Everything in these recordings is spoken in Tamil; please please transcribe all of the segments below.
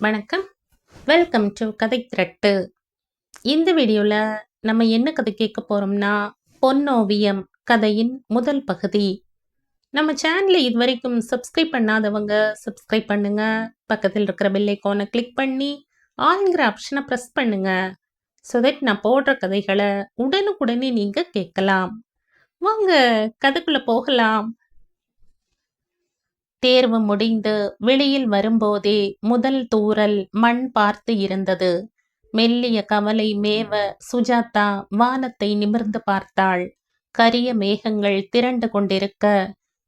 வணக்கம். வெல்கம் டு கதை திரட்டு. இந்த வீடியோவில் நம்ம என்ன கதை கேட்க போகிறோம்னா பொன்னோவியம் கதையின் முதல் பகுதி. நம்ம சேனலை இது வரைக்கும் சப்ஸ்கிரைப் பண்ணாதவங்க சப்ஸ்கிரைப் பண்ணுங்க. பக்கத்தில் இருக்கிற பெல் கிளிக் பண்ணி ஆளுங்கிற ஆப்ஷனை ப்ரெஸ் பண்ணுங்க. ஸோ தட் நான் போடுற கதைகளை உடனுக்குடனே நீங்கள் கேட்கலாம். வாங்க கதைக்குள்ளே போகலாம். தேர்வு முடிந்து வெளியில் வரும்போதே முதல் தூரல் மண் பார்த்து இருந்தது. மெல்லிய கவலை மேவ சுஜாதா வானத்தை நிமிர்ந்து பார்த்தாள். கரிய மேகங்கள் திரண்டு கொண்டிருக்க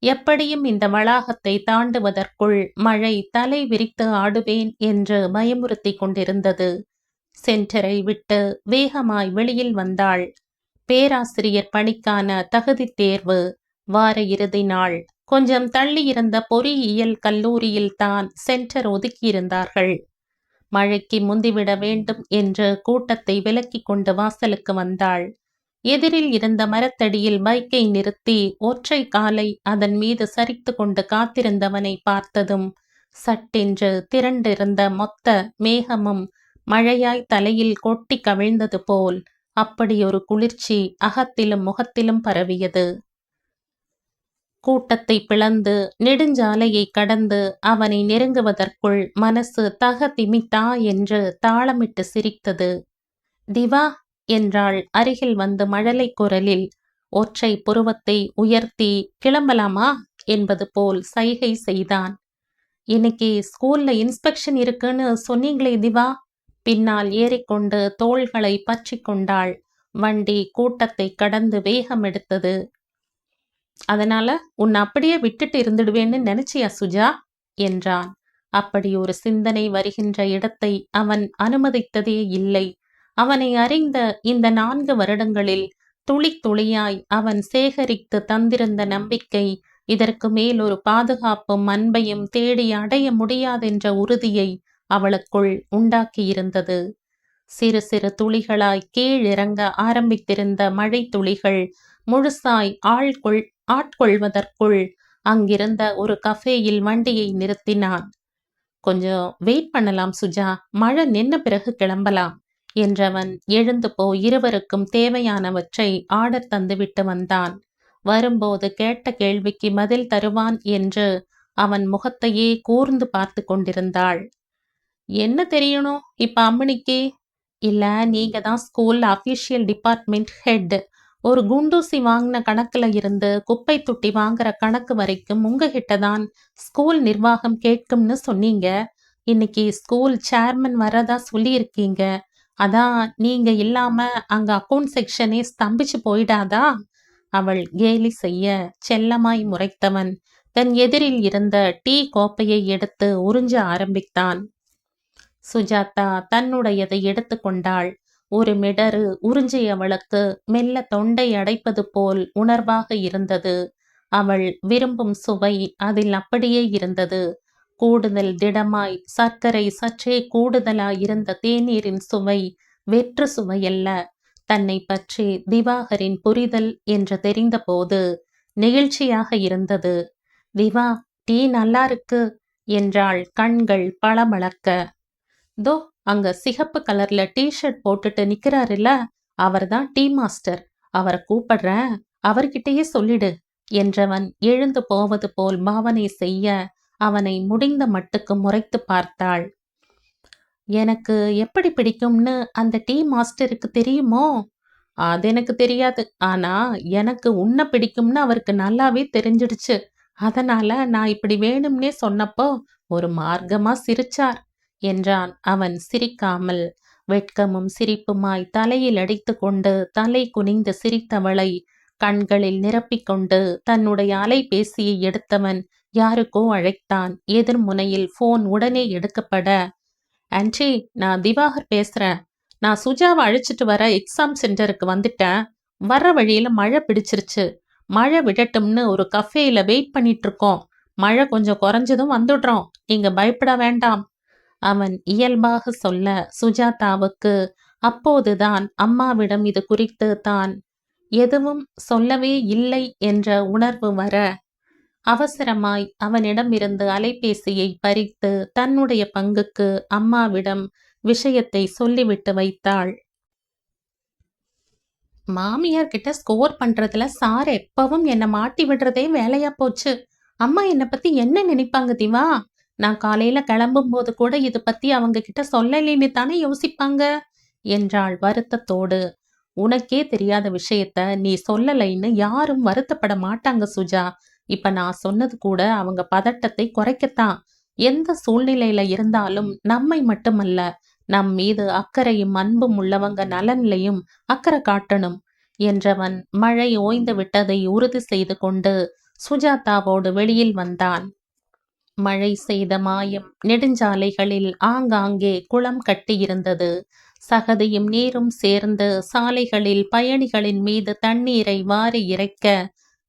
எப்படியும் இந்த வளாகத்தை தாண்டுவதற்குள் மழை தலை விரித்து ஆடுவேன் என்று பயமுறுத்தி கொண்டிருந்தது. சென்டரை விட்டு வேகமாய் வெளியில் வந்தாள். பேராசிரியர் பணிக்கான தகுதி தேர்வு வார இறுதி நாள். கொஞ்சம் தள்ளி இருந்த பொறியியல் கல்லூரியில் தான் சென்டர் ஒதுக்கியிருந்தார்கள். மழைக்கு முந்திவிட வேண்டும் என்று கூட்டத்தை விலக்கி கொண்டு வாசலுக்கு வந்தாள். எதிரில் இருந்த மரத்தடியில் பைக்கை நிறுத்தி ஒற்றை காலை அதன் மீது சரித்து கொண்டு காத்திருந்தவனை பார்த்ததும் சட்டென்று திரண்டிருந்த மொத்த மேகமும் மழையாய் தலையில் கொட்டி கவிழ்ந்தது போல் அப்படி ஒரு குளிர்ச்சி அகத்திலும் முகத்திலும் பரவியது. கூட்டத்தை பிளந்து நெடுஞ்சாலையை கடந்து அவனை நெருங்குவதற்குள் மனசு தக திமித்தா என்று தாளமிட்டு சிரித்தது. திவா என்றாள் அருகில் வந்து மழலை குரலில். ஒற்றை புருவத்தை உயர்த்தி கிளம்பலாமா? என்பது போல் சைகை செய்தான். இன்னைக்கு ஸ்கூல்ல இன்ஸ்பெக்ஷன் இருக்குன்னு சொன்னீங்களே திவா. பின்னால் ஏறிக்கொண்டு தோள்களை பற்றி கொண்டாள். வண்டி கூட்டத்தை கடந்து வேகம் எடுத்தது அதனால உன்னை அப்படியே விட்டுட்டு இருந்துடுவேன்னு நினைச்சியா சுஜா? என்றான். அப்படி ஒரு சிந்தனை வருகின்ற இடத்தை அவன் அனுமதித்ததே இல்லை. அவனை அறிந்த இந்த நான்கு வருடங்களில் துளி துளியாய் அவன் சேகரித்து தந்திருந்த நம்பிக்கை இதற்கு மேல் ஒரு பாதுகாப்பும் அன்பையும் தேடி அடைய முடியாதென்ற உறுதியை அவளுக்குள் உண்டாக்கியிருந்தது. சிறு சிறு துளிகளாய் கீழிறங்க ஆரம்பித்திருந்த மழை துளிகள் முழுசாய் ஆழ்கொள் ஆட்கொள்வதற்குள் அங்கிருந்த ஒரு கஃபேயில் வண்டியை நிறுத்தினான். கொஞ்சம் வெயிட் பண்ணலாம் சுஜா. மழை நின்ன பிறகு கிளம்பலாம் என்றவன் எழுந்து போய் இருவருக்கும் தேவையானவற்றை ஆர்டர் தந்துவிட்டு வந்தான். வரும்போது கேட்ட கேள்விக்கு பதில் தருவான் என்று அவன் முகத்தையே கூர்ந்து பார்த்து கொண்டிருந்தாள். என்ன தெரியணும்? இப்ப அம்மணிக்கு? இல்ல நீங்க தான் ஸ்கூல் அபிஷியல் டிபார்ட்மெண்ட் ஹெட். ஒரு குண்டூசி வாங்கின கணக்குல இருந்து குப்பை தொட்டி வாங்குற கணக்கு வரைக்கும் உங்ககிட்ட தான் ஸ்கூல் நிர்வாகம் கேட்கும்னு சொன்னீங்க. இன்னைக்கு ஸ்கூல் சேர்மன் வரதா சொல்லியிருக்கீங்க. அதான் நீங்க இல்லாம அங்க அக்கௌண்ட் செக்ஷனே ஸ்தம்பிச்சு போயிடாதா? அவள் கேலி செய்ய செல்லமாய் முறைத்தவன். தன் எதிரில் இருந்த டீ கோப்பையை எடுத்து உறிஞ்ச ஆரம்பித்தான். சுஜாதா தன்னுடையதை எடுத்துக்கொண்டாள். ஒரு மிடரு உறிஞ்சியவளுக்கு மெல்ல தொண்டை அடைப்பது போல் உணர்வாக இருந்தது. அவள் விரும்பும் சுவை அதில் அப்படியே இருந்தது. கூடுதல் திடமாய் சர்க்கரை சற்றே கூடுதலாய் இருந்த தேநீரின் சுவை வெற்று சுவையல்ல. தன்னை பற்றி திவாகரின் புரிதல் என்று தெரிந்தபோது நெகிழ்ச்சியாக இருந்தது. திவா டீ நல்லா இருக்கு என்றாள் கண்கள் பளபளக்க. தோ அங்க சிகப்பு கலர்ல டிஷர்ட் போட்டுட்டு நிக்கிறாருல்ல அவர்தான் டீ மாஸ்டர். அவரை கூப்பிடுறேன். அவர்கிட்டயே சொல்லிடு என்றவன் எழுந்து போவது போல் பாவனை செய்ய அவனை முடிந்த மட்டுக்கு முறைத்து பார்த்தாள். எனக்கு எப்படி பிடிக்கும்னு அந்த டீ மாஸ்டருக்கு தெரியுமோ? அது எனக்கு தெரியாது. ஆனா எனக்கு உன்னை பிடிக்கும்னு அவருக்கு நல்லாவே தெரிஞ்சிடுச்சு. அதனால நான் இப்படி வேணும்னே சொன்னப்போ ஒரு மார்க்கமா சிரிச்சார். என்றான் அவன் சிரிக்காமல். வெட்கமும் சிரிப்புமாய் தலையில் அடித்து கொண்டு தலை குனிந்து சிரித்தவளை கண்களில் நிரப்பிக்கொண்டு தன்னுடைய அலைபேசியை எடுத்தவன் யாருக்கோ அழைத்தான். எதிர்முனையில் போன் உடனே எடுக்கப்பட ஆன்டி நான் திவாகர் பேசுறேன். நான் சுஜாவை அழைச்சிட்டு வர எக்ஸாம் சென்டருக்கு வந்துட்டேன். வர்ற வழியில மழை பிடிச்சிருச்சு. மழை விடட்டும்னு ஒரு கஃபேல வெயிட் பண்ணிட்டு இருக்கோம். மழை கொஞ்சம் குறைஞ்சதும் வந்துடுறோம். நீங்க பயப்பட வேண்டாம். அவன் இயல்பாக சொல்ல சுஜாதாவுக்கு அப்போதுதான் அம்மாவிடம் இது குறித்து தான் எதுவும் சொல்லவே இல்லை என்ற உணர்வு வர அவசரமாய் அவனிடமிருந்து அலைபேசியை பறித்து தன்னுடைய பங்குக்கு அம்மாவிடம் விஷயத்தை சொல்லிவிட்டு வைத்தாள். மாமியார் கிட்ட ஸ்கோர் பண்றதுல சார் எப்பவும் என்னை மாட்டி விடுறதே வேலையா போச்சு. அம்மா என்னை பத்தி என்ன நினைப்பாங்க திவா? நான் காலையில கிளம்பும் போது கூட இது பத்தி அவங்க கிட்ட சொல்லலைன்னு தானே யோசிப்பாங்க? என்றாள் வருத்தத்தோடு. உனக்கே தெரியாத விஷயத்த நீ சொல்லலைன்னு யாரும் வருத்தப்பட மாட்டாங்க சுஜா. இப்ப நான் சொன்னது கூட அவங்க பதட்டத்தை குறைக்கத்தான். எந்த சூழ்நிலையில இருந்தாலும் நம்மை மட்டுமல்ல நம் மீது அக்கறையும் அன்பும் உள்ளவங்க நலன்லையும் அக்கறை காட்டணும் என்றவன் மழை ஓய்ந்து விட்டதை உறுதி செய்து கொண்டு சுஜாதாவோடு வெளியில் வந்தான். மழை செய்த மாயம் நெடுஞ்சாலைகளில் ஆங்காங்கே குளம் கட்டியிருந்தது. சகதியும் நீரும் சேர்ந்து சாலைகளில் பயணிகளின் மீது தண்ணீரை வாரி இறைக்க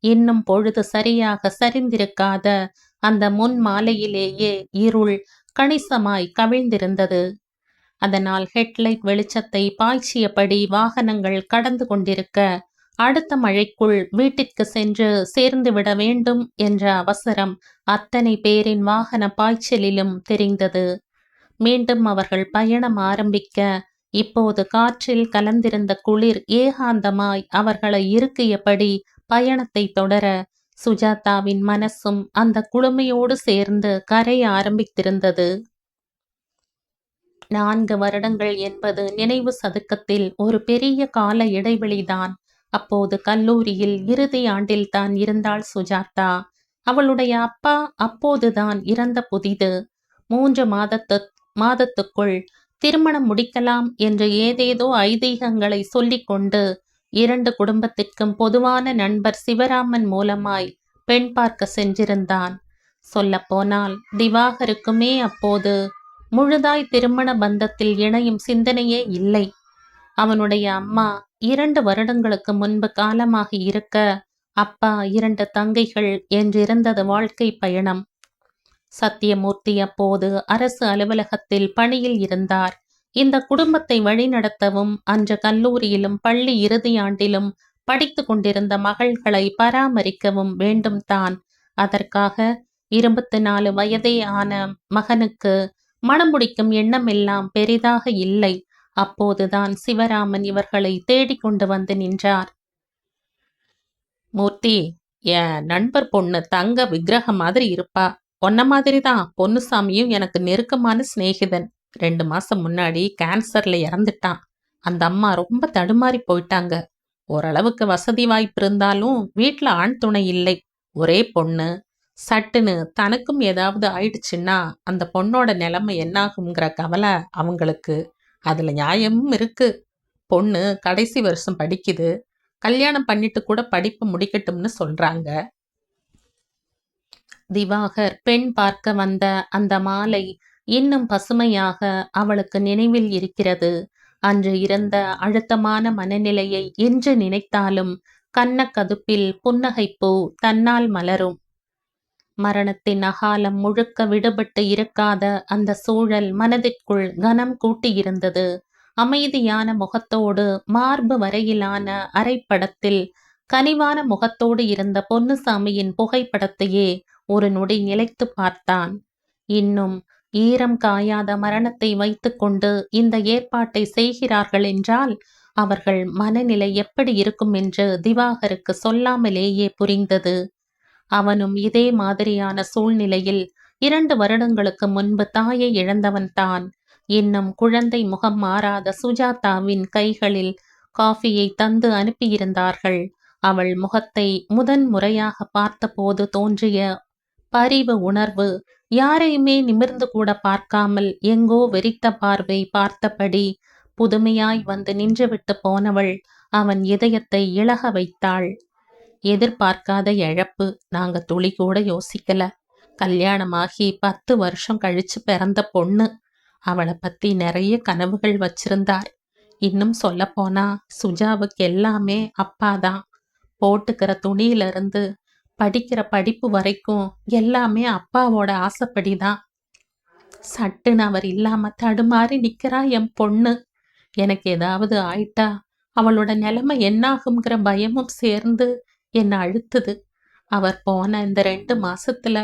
இன்னும் பொழுது சரியாக சரிந்திருக்காத அந்த முன் மாலையிலேயே இருள் கணிசமாய் கவிழ்ந்திருந்தது. அதனால் ஹெட்லைட் வெளிச்சத்தை பாய்ச்சியபடி வாகனங்கள் கடந்து கொண்டிருக்க அடுத்த மழைக்குள் வீட்டிற்கு சென்று சேர்ந்து விட வேண்டும் என்ற அவசரம் அத்தனை பேரின் வாகன பாய்ச்சலிலும் தெரிந்தது. மீண்டும் அவர்கள் பயணம் ஆரம்பிக்க இப்போது காற்றில் கலந்திருந்த குளிர் ஏகாந்தமாய் அவர்களை இருக்கியபடி பயணத்தை தொடர சுஜாதாவின் மனசும் அந்த குளுமையோடு சேர்ந்து கரைய ஆரம்பித்திருந்தது. நான்கு வருடங்கள் என்பது நினைவு சதுக்கத்தில் ஒரு பெரிய கால இடைவெளிதான். அப்போது கல்லூரியில் இறுதி ஆண்டில் தான் இருந்தாள் சுஜாதா. அவளுடைய அப்பா அப்போதுதான் இறந்த புதிது. மூன்று மாதத்து மாதத்துக்குள் திருமணம் முடிக்கலாம் என்று ஏதேதோ ஐதீகங்களை சொல்லிக்கொண்டு இரண்டு குடும்பத்திற்கும் பொதுவான நண்பர் சிவராமன் மூலமாய் பெண் பார்க்க சென்றிருந்தான். சொல்லப்போனால் திவாகருக்குமே அப்போது முழுதாய் திருமண பந்தத்தில் இணையும் சிந்தனையே இல்லை. அவனுடைய அம்மா இரண்டு வருடங்களுக்கு முன்பு காலமாகி இருக்க அப்பா இரண்டு தங்கைகள் என்றிருந்தது வாழ்க்கை பயணம். சத்தியமூர்த்தி அப்போது அரசு அலுவலகத்தில் பணியில் இருந்தார். இந்த குடும்பத்தை வழிநடத்தவும் அன்று கல்லூரியிலும் பள்ளி இறுதியாண்டிலும் படித்து கொண்டிருந்த மகள்களை பராமரிக்கவும் வேண்டும் தான். அதற்காக இருபத்தி நாலு வயதே ஆன மகனுக்கு மணம் முடிக்கும் எண்ணமெல்லாம் பெரிதாக இல்லை. அப்போதுதான் சிவராமன் இவர்களை தேடிக்கொண்டு வந்து நின்றார். மூர்த்தி என் நண்பர் பொண்ணு தங்க விக்கிரகம் மாதிரி இருப்பா. பொன்ன மாதிரி தான் பொன்னுசாமியும் எனக்கு நெருக்கமான சிநேகிதன். ரெண்டு மாசம் முன்னாடி கேன்சர்ல இறந்துட்டான். அந்த அம்மா ரொம்ப தடுமாறி போயிட்டாங்க. ஓரளவுக்கு வசதி வாய்ப்பு இருந்தாலும் வீட்டில் ஆண் துணை இல்லை. ஒரே பொண்ணு. சட்டுன்னு தனக்கும் ஏதாவது ஆயிடுச்சுன்னா அந்த பொண்ணோட நிலைமை என்னாகுங்கிற கவலை அவங்களுக்கு அதுல நியாயமும் இருக்கு. பொண்ணு கடைசி வருஷம் படிக்குது. கல்யாணம் பண்ணிட்டு கூட படிப்பு முடிக்கட்டும்னு சொல்றாங்க. திவாகர் பெண் பார்க்க வந்த அந்த மாலை இன்னும் பசுமையாக அவளுக்கு நினைவில் இருக்கிறது. அன்று இருந்த அழுத்தமான மனநிலையை என்று நினைத்தாலும் கன்னக்கதுப்பில் புன்னகைப்பூ தன்னால் மலரும். மரணத்தின் அகாலம் முழுக்க விடுபட்டு இருக்காத அந்த சூழல் மனதிற்குள் கனம் கூட்டியிருந்தது. அமைதியான முகத்தோடு மார்பு வரையிலான அரைப்படத்தில் கனிவான முகத்தோடு இருந்த பொன்னுசாமியின் புகைப்படத்தையே ஒரு நொடி நிலைத்து பார்த்தான். இன்னும் ஈரம் காயாத மரணத்தை வைத்துக்கொண்டு இந்த ஏற்பாட்டை செய்கிறார்கள் என்றால் அவர்கள் மனநிலை எப்படி இருக்கும் என்று திவாகருக்கு சொல்லாமலேயே புரிந்தது. அவனும் இதே மாதிரியான சூழ்நிலையில் இரண்டு வருடங்களுக்கு முன்பு தாயை இழந்தவன் தான். இன்னும் குழந்தை முகம் மாறாத சுஜாதாவின் கைகளில் காஃபியை தந்து அனுப்பியிருந்தார்கள். அவள் முகத்தை முதன் முறையாக பார்த்தபோது தோன்றிய பரிவு உணர்வு யாரையுமே நிமிர்ந்து கூட பார்க்காமல் எங்கோ வெறித்த பார்வை பார்த்தபடி புதுமையாய் வந்து நின்றுவிட்டு போனவள் அவன் இதயத்தை இழக வைத்தாள். எதிர்பார்க்காத இழப்பு நாங்க துளி கூட யோசிக்கல. கல்யாணமாகி பத்து வருஷம் கழிச்சு பிறந்த பொண்ணு. அவளை பத்தி நிறைய கனவுகள் வச்சிருந்தார். இன்னும் சொல்ல போனா சுஜாவுக்கு எல்லாமே அப்பாதான். போட்டுக்கிற துணியில இருந்து படிக்கிற படிப்பு வரைக்கும் எல்லாமே அப்பாவோட ஆசைப்படிதான். சட்டுன்னு அவர் இல்லாம தடுமாறி நிக்கிறா என் பொண்ணு. எனக்கு ஏதாவது ஆயிட்டா அவளோட நிலைமை என்னாகுங்கிற பயமும் சேர்ந்து என்னை அழுத்துது? அவர் போன இந்த ரெண்டு மாசத்துல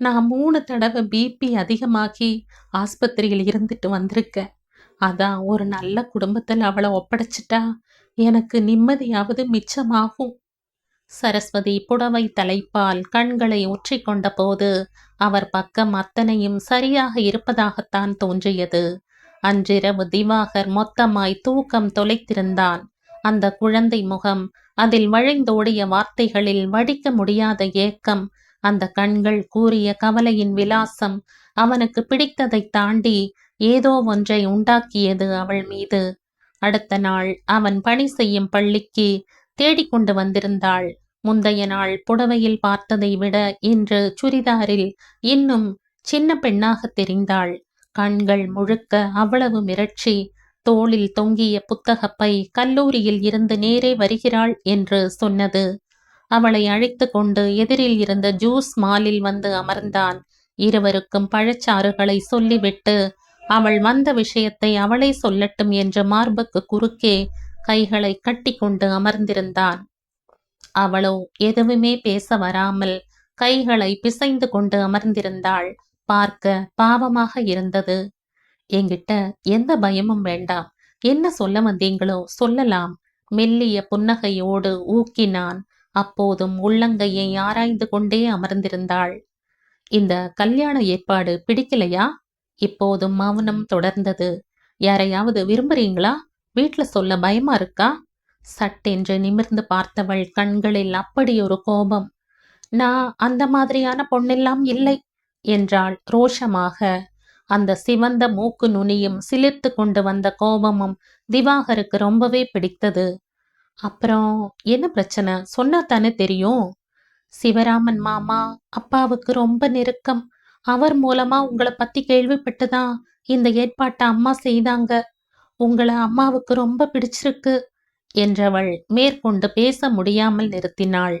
நான் மூணு தடவை பிபி அதிகமாகி ஆஸ்பத்திரியில் இருந்துட்டு வந்திருக்கேன் அதான் ஒரு நல்ல குடும்பத்தில் அவளை ஒப்படைச்சிட்டா எனக்கு நிம்மதியாவது மிச்சமாகும். சரஸ்வதி புடவை தலைப்பால் கண்களை ஒற்றிக்கொண்ட போது அவர் பக்கம் அத்தனையும் சரியாக இருப்பதாகத்தான் தோன்றியது. அன்றிரவு திவாகர் மொத்தமாய் தூக்கம் தொலைத்திருந்தான். அந்த குழந்தை முகம் அதில் வழிந்தோடிய வார்த்தைகளில் வடிக்க முடியாத ஏக்கம் அந்த கண்கள் கூறிய கவலையின் விலாசம் அவனுக்கு பிடித்ததை தாண்டி ஏதோ ஒன்றை உண்டாக்கியது அவள் மீது. அடுத்த நாள் அவன் பணி செய்யும் பள்ளிக்கு தேடிக்கொண்டு வந்திருந்தாள். முந்தைய நாள் புடவையில் பார்த்ததை விட இன்று சுரிதாரில் இன்னும் சின்ன பெண்ணாக தெரிந்தாள். கண்கள் முழுக்க அவ்வளவு மிரட்சி தோளில் தொங்கிய புத்தகப்பை கல்லூரியில் இருந்து நேரே வருகிறாள் என்று சொன்னது. அவளை அழைத்து கொண்டு எதிரில் இருந்த ஜூஸ் மாலில் வந்து அமர்ந்தான். இருவருக்கும் பழச்சாறுகளை சொல்லிவிட்டு அவள் வந்த விஷயத்தை அவளே சொல்லட்டும் என்று மார்புக்கு குறுக்கே கைகளை கட்டி கொண்டு அமர்ந்திருந்தான். அவளோ எதுவுமே பேச வராமல் கைகளை பிசைந்து கொண்டு அமர்ந்திருந்தாள். பார்க்க பாவமாக இருந்தது. என்கிட்ட எந்த பயமும் வேண்டாம். என்ன சொல்ல வந்தீங்களோ சொல்லலாம். மெல்லிய புன்னகையோடு ஊக்கினான். அப்போதும் உள்ளங்கையை ஆராய்ந்து கொண்டே அமர்ந்திருந்தாள். இந்த கல்யாண ஏற்பாடு பிடிக்கலையா? இப்போதும் மௌனம் தொடர்ந்தது. யாரையாவது விரும்புறீங்களா? வீட்ல சொல்ல பயமா இருக்கா? சட்டென்று நிமிர்ந்து பார்த்தவள் கண்களில் அப்படி ஒரு கோபம். நான் அந்த மாதிரியான பொண்ணெல்லாம் இல்லை என்றாள் ரோஷமாக. அந்த சிவந்த மூக்கு நுனியும் சிலிர்த்து கொண்டு வந்த கோபமும் திவாகருக்கு ரொம்பவே பிடித்தது. அப்புறம் என்ன பிரச்சனை? சொன்னா தானே தெரியும். சிவராமன் மாமா அப்பாவுக்கு ரொம்ப நெருக்கம். அவர் மூலமா உங்களை பத்தி கேள்விப்பட்டுதான் இந்த ஏற்பாட்டை அம்மா செய்தாங்க. உங்களை அம்மாவுக்கு ரொம்ப பிடிச்சிருக்கு என்றவள் மேற்கொண்டு பேச முடியாமல் நிறுத்தினாள்.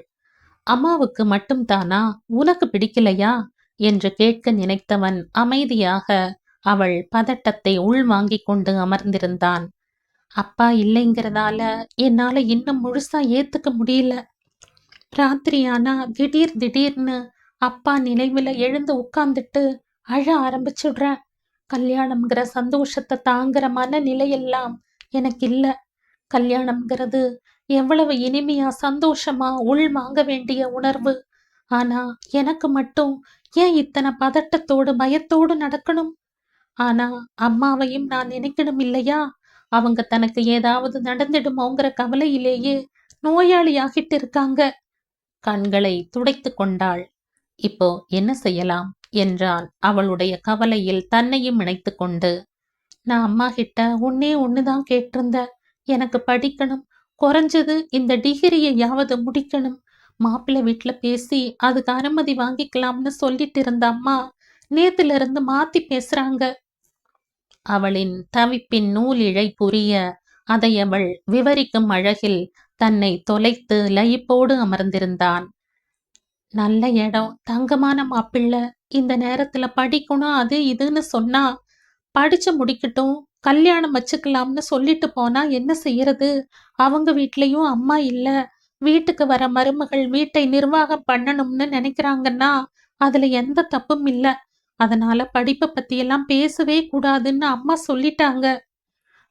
அம்மாவுக்கு மட்டும் தானா? உனக்கு பிடிக்கலையா? என்று கேட்க நினைத்தவன் அமைதியாக அவள் பதட்டத்தை உள்வாங்கிக் கொண்டு அமர்ந்திருந்தான். அப்பா இல்லைங்கிறதால என்னால இன்னும் முழுசா ஏத்துக்க முடியல. ராத்திரியானா திடீர் திடீர்னு அப்பா நினைவுல எழுந்து உட்கார்ந்துட்டு அழ ஆரம்பிச்சுடுறேன் கல்யாணம்ங்கிற சந்தோஷத்தை தாங்குற மன நிலையெல்லாம் எனக்கு இல்ல கல்யாணம்ங்கிறது எவ்வளவு இனிமையா சந்தோஷமா உள் வாங்க வேண்டிய உணர்வு. ஆனா எனக்கு மட்டும் ஏன் இத்தனை பதட்டத்தோடு பயத்தோடு நடக்கணும்? ஆனா அம்மாவையும் நான் நினைக்கணும் இல்லையா அவங்க தனக்கு ஏதாவது நடந்துடுமோங்கிற கவலையிலேயே நோயாளியாகிட்டு இருக்காங்க. கண்களை துடைத்து கொண்டாள். இப்போ என்ன செய்யலாம்? என்றான் அவளுடைய கவலையில் தன்னையும் இணைத்து கொண்டு. நான் அம்மா கிட்ட ஒன்னே ஒண்ணுதான் கேட்டிருந்த எனக்கு படிக்கணும். குறைஞ்சது இந்த டிகிரியையாவது முடிக்கணும். மாப்பிள்ளை வீட்டுல பேசி அதுக்கு அனுமதி வாங்கிக்கலாம்னு சொல்லிட்டு இருந்த அம்மா நேத்துல இருந்து மாத்தி பேசுறாங்க. அவளின் தவிப்பின் நூல் இழை புரிய அதை அவள் விவரிக்கும் அழகில் தன்னை தொலைத்து லயிப்போடு அமர்ந்திருந்தான். நல்ல இடம் தங்கமான மாப்பிள்ளை. இந்த நேரத்துல படிக்கணும் அது இதுன்னு சொன்னா படிச்சு முடிக்கட்டும் கல்யாணம் வச்சுக்கலாம்னு சொல்லிட்டு போனா என்ன செய்யறது? அவங்க வீட்லயும் அம்மா இல்லை. வீட்டுக்கு வர மருமகள் வீட்டை நிர்வாகம் பண்ணணும்னு நினைக்கிறாங்கன்னா அதுல எந்த தப்பும் இல்ல. அதனால படிப்பை பத்தியெல்லாம் பேசவே கூடாதுன்னு அம்மா சொல்லிட்டாங்க.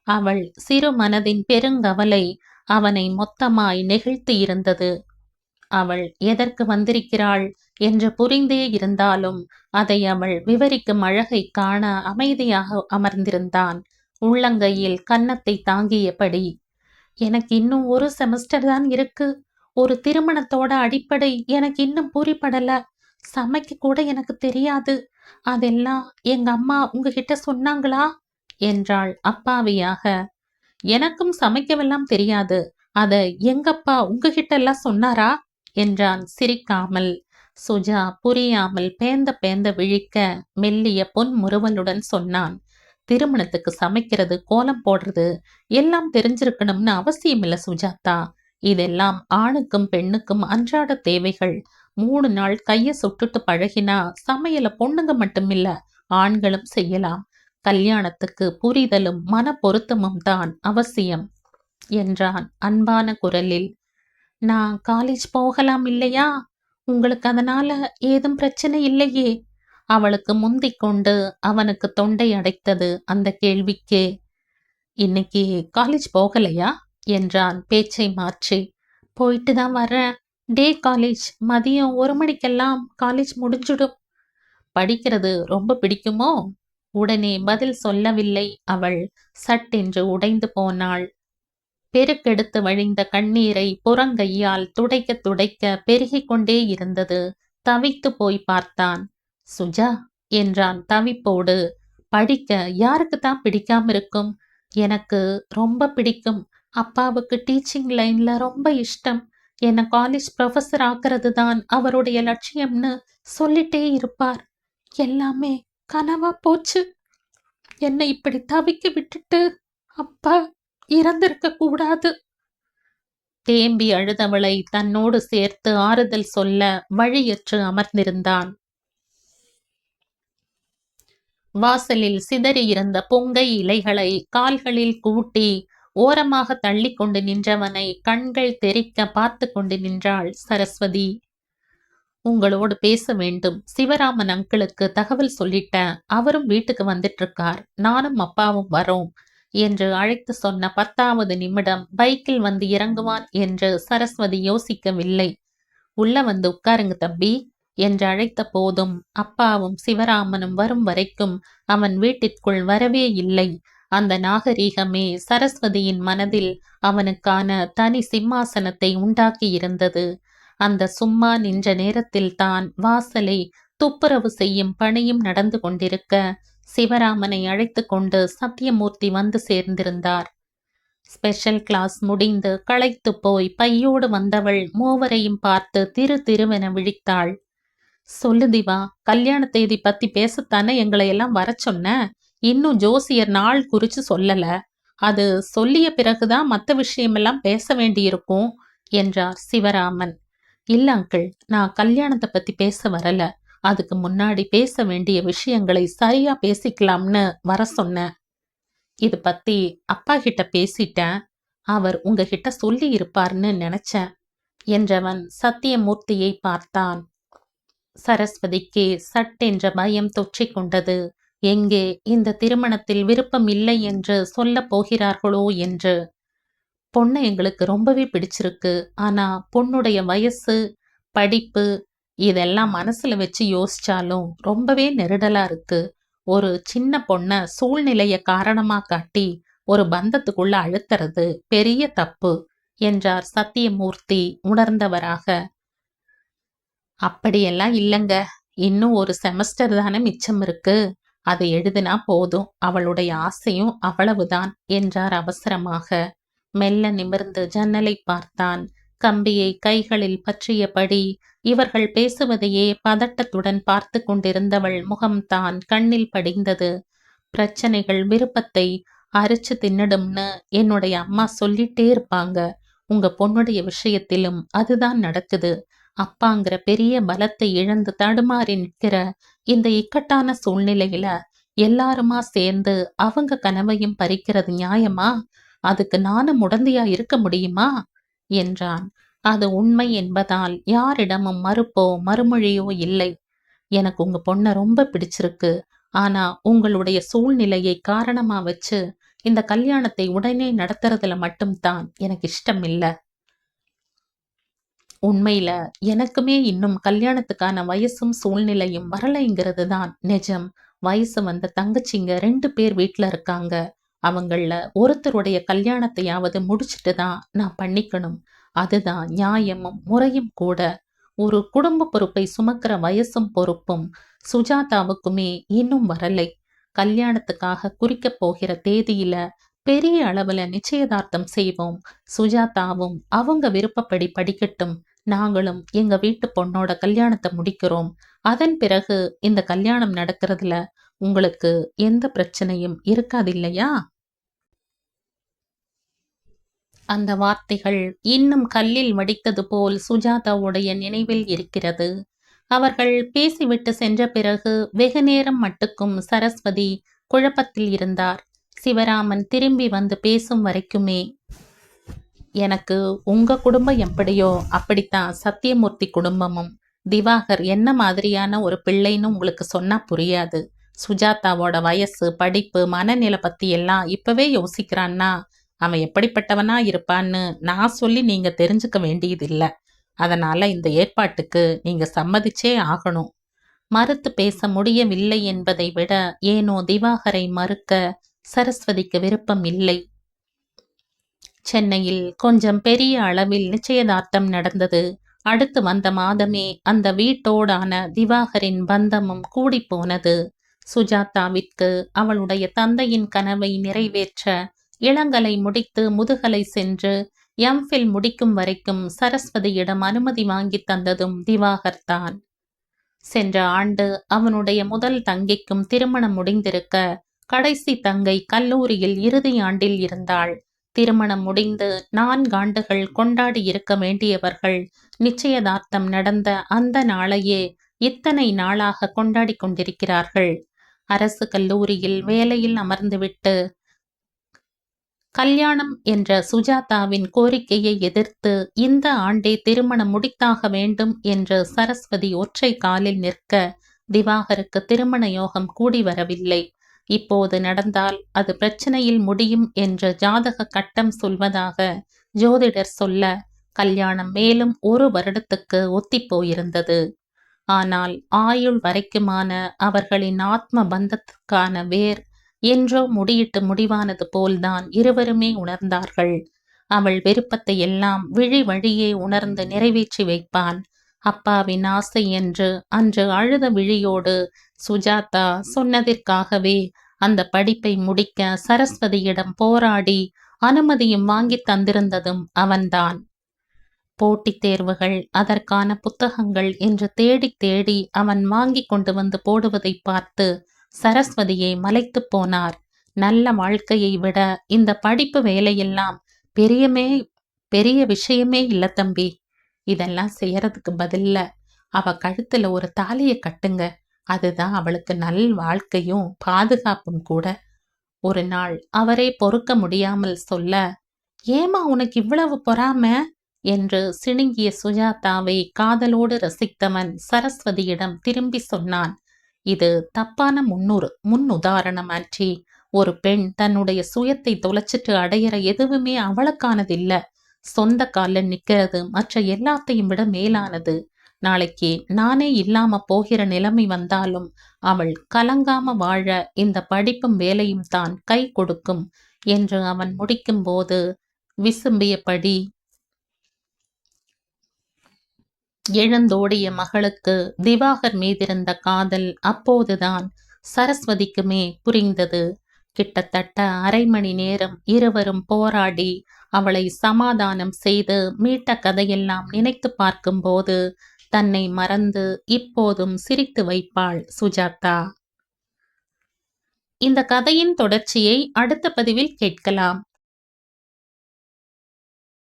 அவள் சிறு மனதின் பெருங்கவலை அவனை மொத்தமாய் நெகிழ்த்தி இருந்தது. அவள் எதற்கு வந்திருக்கிறாள் என்று புரிந்தே இருந்தாலும் அதை அவள் விவரிக்கும் அழகை காண அமைதியாக அமர்ந்திருந்தான். உள்ளங்கையில் கன்னத்தை தாங்கியபடி எனக்கு இன்னும் ஒரு செமஸ்டர் தான் இருக்கு. ஒரு திருமணத்தோட அடிப்படை எனக்கு இன்னும் புரிப்படல சமைக்க கூட எனக்கு தெரியாது. அதெல்லாம் எங்க அம்மா உங்ககிட்ட சொன்னாங்களா? என்றாள் அப்பாவியாக. எனக்கும் சமைக்கவெல்லாம் தெரியாது. அத எங்கப்பா உங்ககிட்ட எல்லாம் சொன்னாரா? என்றான் சிரிக்காமல். சுஜா புரியாமல் பேந்த பேந்த விழிக்க மெல்லிய பொன் முறுவலுடன் சொன்னான். திருமணத்துக்கு சமைக்கிறது கோலம் போடுறது எல்லாம் தெரிஞ்சிருக்கணும்னு அவசியம் இல்லை சுஜாதா. இதெல்லாம் ஆணுக்கும் பெண்ணுக்கும் அன்றாட தேவைகள். மூணு நாள் கைய சுட்டுட்டு பழகினா சமையல பொண்ணுங்க மட்டும் இல்ல ஆண்களும் செய்யலாம். கல்யாணத்துக்கு புரிதலும் மன பொருத்தமும் தான் அவசியம் என்றான் அன்பான குரலில். நான் காலேஜ் போகலாம் இல்லையா? உங்களுக்கு அதனால ஏதும் பிரச்சனை இல்லையே? அவளுக்கு முந்திக் கொண்டு அவனுக்கு தொண்டை அடைத்தது அந்த கேள்விக்கே. இன்னைக்கு காலேஜ் போகலையா? என்றான் பேச்சை மாற்றி. போயிட்டு தான் வரேன் டே காலேஜ் மதியம் ஒரு மணிக்கெல்லாம் காலேஜ் முடிஞ்சிடும். படிக்கிறது ரொம்ப பிடிக்குமோ? உடனே பதில் சொல்லவில்லை அவள். சட்டென்று உடைந்து போனாள். பெருக்கெடுத்து வழிந்த கண்ணீரை புறங்கையால் துடைக்க துடைக்க பெருகிக் கொண்டே இருந்தது. தவித்து போய் பார்த்தான். சுஜா என்றான் தவிப்போடு. படிக்க யாருக்கு தான் பிடிக்காம இருக்கும் எனக்கு ரொம்ப பிடிக்கும். அப்பாவுக்கு டீச்சிங் லைன்ல ரொம்ப இஷ்டம். என்ன காலேஜ் ப்ரொஃபஸர் ஆக்குறது தான் அவருடைய லட்சியம்னு சொல்லிட்டே இருப்பார். எல்லாமே கனவா போச்சு. என்னை இப்படி தவிக்க விட்டுட்டு அப்பா இறந்திருக்க கூடாது. தேம்பி அழுதவளை தன்னோடு சேர்த்து ஆறுதல் சொல்ல வழியற்று அமர்ந்திருந்தான். வாசலில் சிதறியிருந்த பொங்கை இலைகளை கால்களில் கூட்டி ஓரமாக தள்ளி கொண்டு நின்றவனை கண்கள் தெறிக்க பார்த்து கொண்டு நின்றாள் சரஸ்வதி. உங்களோடு பேச வேண்டும். சிவராமன் அங்கிளுக்கு தகவல் சொல்லிட்டேன் அவரும் வீட்டுக்கு வந்துட்டு இருக்கார் நானும் அப்பாவும் வரோம் என்று அழைத்து சொன்ன பத்தாவது நிமிடம் பைக்கில் வந்து இறங்குவான் என்று சரஸ்வதி யோசிக்கவில்லை. உள்ள வந்து உட்காருங்க தம்பி. என்று அழைத்த போதும் அப்பாவும் சிவராமனும் வரும் வரைக்கும் அவன் வீட்டிற்குள் வரவே இல்லை. அந்த நாகரீகமே சரஸ்வதியின் மனதில் அவனுக்கான தனி சிம்மாசனத்தை உண்டாக்கியிருந்தது. அந்த சும்மா நின்ற நேரத்தில் தான் வாசலை துப்புரவு செய்யும் பணியும் நடந்து கொண்டிருக்க சிவராமனை அழைத்து கொண்டு சத்தியமூர்த்தி வந்து சேர்ந்திருந்தார். ஸ்பெஷல் கிளாஸ் முடிந்து களைத்து போய் பையோடு வந்தவள் மூவரையும் பார்த்து திரு திருவென விழித்தாள். சொல்லு தீபா கல்யாண தேதி பத்தி பேசத்தானே எங்களை எல்லாம் வர சொன்ன? இன்னும் ஜோசியர் நாள் குறிச்சு சொல்லல. அது சொல்லிய பிறகுதான் மற்ற விஷயமெல்லாம் பேச வேண்டியிருக்கும் என்றார் சிவராமன். இல்ல அங்கிள் நான் கல்யாணத்தை பத்தி பேச வரல. அதுக்கு முன்னாடி பேச வேண்டிய விஷயங்களை சரியா பேசிக்கலாம்னு வர சொன்னேன் இது பத்தி அப்பா கிட்ட பேசிட்டேன். அவர் உங்ககிட்ட சொல்லி இருப்பார்னு நினைச்சேன் என்றவன் சத்தியமூர்த்தியை பார்த்தான். சரஸ்வதிக்கு சட்டென்ற பயம் தொற்றிக் கொண்டது. எங்கே இந்த திருமணத்தில் விருப்பம் இல்லை என்று சொல்ல போகிறார்களோ என்று. பொண்ணை எங்களுக்கு ரொம்பவே பிடிச்சிருக்கு. ஆனா பொண்ணுடைய வயசு படிப்பு இதெல்லாம் மனசுல வச்சு யோசிச்சாலும் ரொம்பவே நெருடலா இருக்கு. ஒரு சின்ன பொண்ண சூழ்நிலைய காரணமா காட்டி ஒரு பந்தத்துக்குள்ள அழுத்துறது பெரிய தப்பு என்றார் சத்தியமூர்த்தி உணர்ந்தவராக. அப்படியெல்லாம் இல்லைங்க. இன்னும் ஒரு செமஸ்டர் தானே மிச்சம் இருக்கு. அதை எழுதினா போதும். அவளுடைய ஆசையும் அவ்வளவுதான் என்றார் அவசரமாக. மெல்ல நிமிர்ந்து ஜன்னலை பார்த்தான். கம்பியை கைகளில் பற்றியபடி இவர்கள் பேசுவதையே பதட்டத்துடன் பார்த்து கொண்டிருந்தவள் முகம்தான் கண்ணில் படிந்தது. பிரச்சனைகள் விருப்பத்தை அரிச்சு தின்னுடும்னு என்னுடைய அம்மா சொல்லிட்டே இருப்பாங்க. உங்க பொண்ணுடைய விஷயத்திலும் அதுதான் நடக்குது. அப்பாங்கிற பெரிய பலத்தை இழந்து தடுமாறி நிற்கிற இந்த இக்கட்டான சூழ்நிலையில எல்லாருமா சேர்ந்து அவங்க கனவையும் பறிக்கிறது நியாயமா? அதுக்கு நானும் உடந்தையா இருக்க முடியுமா? என்றான். அது உண்மை என்பதால் யாரிடமும் மறுப்போ மறுமொழியோ இல்லை. எனக்கு உங்க பொண்ணை ரொம்ப பிடிச்சிருக்கு. ஆனா உங்களுடைய சூழ்நிலையை காரணமா வச்சு இந்த கல்யாணத்தை உடனே நடத்துறதுல மட்டும்தான் எனக்கு இஷ்டம் இல்லை உண்மையில எனக்குமே இன்னும் கல்யாணத்துக்கான வயசும் சூழ்நிலையும் வரலைங்கிறது தான் நிஜம். வயசு வந்த தங்கச்சிங்க ரெண்டு பேர் வீட்டில் இருக்காங்க. அவங்கள ஒருத்தருடைய கல்யாணத்தையாவது முடிச்சுட்டு தான் நான் பண்ணிக்கணும். அதுதான் நியாயமும் முறையும் கூட. ஒரு குடும்ப பொறுப்பை சுமக்கிற வயசும் பொறுப்பும் சுஜாதாவுக்குமே இன்னும் வரலை. கல்யாணத்துக்காக குறிக்கப் போகிற தேதியில பெரிய அளவுல நிச்சயதார்த்தம் செய்வோம். சுஜாதாவும் அவங்க விருப்பப்படி படிக்கட்டும். நாங்களும் எங்க வீட்டு பொண்ணோட கல்யாணத்தை முடிக்கிறோம். அதன் பிறகு இந்த கல்யாணம் நடக்கிறதுல உங்களுக்கு எந்த பிரச்சனையும் இருக்காது இல்லையா? அந்த வார்த்தைகள் இன்னும் கல்லில் வடித்தது போல் சுஜாதாவுடைய நினைவில் இருக்கிறது. அவர்கள் பேசிவிட்டு சென்ற பிறகு வெகு நேரம் மட்டுக்கும் சரஸ்வதி குழப்பத்தில் இருந்தார். சிவராமன் திரும்பி வந்து பேசும் வரைக்குமே எனக்கு உங்க குடும்பம் எப்படியோ அப்படித்தான் சத்தியமூர்த்தி குடும்பமும். திவாகர் என்ன மாதிரியான ஒரு பிள்ளைன்னு உங்களுக்கு சொன்னா புரியாது. சுஜாதாவோட வயசு படிப்பு மனநிலை பத்தி எல்லாம் இப்பவே யோசிக்கிறான்னா அவன் எப்படிப்பட்டவனா இருப்பான்னு நான் சொல்லி நீங்க தெரிஞ்சுக்க வேண்டியதில்ல. அதனால இந்த ஏற்பாட்டுக்கு நீங்க சம்மதிச்சே ஆகணும். மறுத்து பேச முடியவில்லை என்பதை விட ஏனோ திவாகரை மறுக்க சரஸ்வதிக்கு விருப்பம் இல்லை. சென்னையில் கொஞ்சம் பெரிய அளவில் நிச்சயதார்த்தம் நடந்தது. அடுத்து வந்த மாதமே அந்த வீட்டோடான திவாகரின் பந்தமும் கூடிப்போனது சுஜாதாவிற்கு அவளுடைய தந்தையின் கனவை நிறைவேற்ற இளங்கலை முடித்து முதுகலை சென்று எம்ஃபில் முடிக்கும் வரைக்கும் சரஸ்வதியிடம் அனுமதி வாங்கி தந்ததும் திவாகர் தான். சென்ற ஆண்டு அவனுடைய முதல் தங்கைக்கும் திருமணம் முடிந்திருக்க கடைசி தங்கை கல்லூரியில் இறுதி ஆண்டில் இருந்தாள். திருமணம் முடிந்து நான்காண்டுகள் கொண்டாடி இருக்க வேண்டியவர்கள் நிச்சயதார்த்தம் நடந்த அந்த நாளையே இத்தனை நாளாக கொண்டாடி கொண்டிருக்கிறார்கள். அரசு கல்லூரியில் வேலையில் அமர்ந்துவிட்டு கல்யாணம் என்ற சுஜாதாவின் கோரிக்கையை எதிர்த்து இந்த ஆண்டே திருமணம் முடித்தாக வேண்டும் என்று சரஸ்வதி ஒற்றை காலில் நிற்க திவாகருக்கு திருமண யோகம் கூடி வரவில்லை. இப்போது நடந்தால் அது பிரச்சனையில் முடியும் என்ற ஜாதக கட்டம் சொல்வதாக ஜோதிடர் சொல்ல கல்யாணம் மேலும் ஒரு வருடத்துக்கு ஒத்திப்போயிருந்தது. ஆனால் ஆயுள் வரைக்குமான அவர்களின் ஆத்ம பந்தத்துக்கான வேர் என்றோ முடியிட்டு முடிவானது போல்தான் இருவருமே உணர்ந்தார்கள். அவள் விருப்பத்தை எல்லாம் விழி வழியே உணர்ந்து நிறைவேற்றி வைப்பான். அப்பாவின் ஆசை என்று அன்று அழுத விழியோடு சுஜாதா சொன்னதற்காகவே அந்த படிப்பை முடிக்க சரஸ்வதியிடம் போராடி அனுமதியும் வாங்கி தந்திருந்ததும் அவன்தான். போட்டித் தேர்வுகள் அதற்கான புத்தகங்கள் என்று தேடி தேடி அவன் வாங்கி கொண்டு வந்து போடுவதை பார்த்து சரஸ்வதியை மலைத்து போனார். நல்ல வாழ்க்கையை விட இந்த படிப்பு வேலையெல்லாம் பெரியமே பெரிய விஷயமே இல்ல தம்பி. இதெல்லாம் செய்யறதுக்கு பதில்ல அவ கழுத்துல ஒரு தாலியை கட்டுங்க. அதுதான் அவளுக்கு நல் வாழ்க்கையும் பாதுகாப்பும் கூட. ஒரு நாள் அவரை பொறுக்க முடியாமல் சொல்ல ஏமா உனக்கு இவ்வளவு பொறாம? என்று சிணுங்கிய சுஜாதாவை காதலோடு ரசித்தவன் சரஸ்வதியிடம் திரும்பி சொன்னான் இது தப்பான முன்னுறு முன் உதாரணம் ஆற்றி ஒரு பெண் தன்னுடைய சுயத்தை தொலைச்சிட்டு அடையிற எதுவுமே அவளுக்கானதில்லை. சொந்த காலில் நிக்கிறது மற்ற எல்லாத்தையும் விட மேலானது. நாளைக்கு நானே இல்லாம போகிற நிலைமை வந்தாலும் அவள் கலங்காம வாழ இந்த படிப்பும் வேலையும் தான் கை கொடுக்கும் என்று அவன் முடிக்கும் போது விசும்பியபடி எழுந்தோடிய மகளுக்கு திவாகர் மீதிருந்த காதல் அப்போதுதான் சரஸ்வதிக்குமே புரிந்தது. கிட்டத்தட்ட அரை மணி நேரம் இருவரும் போராடி அவளை சமாதானம் செய்து மீட்ட கதையெல்லாம் நினைத்து பார்க்கும்போது தன்னை மறந்து இப்போதும் சிரித்து வைப்பாள் சுஜாதா. இந்த கதையின் தொடர்ச்சியை அடுத்த பதிவில் கேட்கலாம்.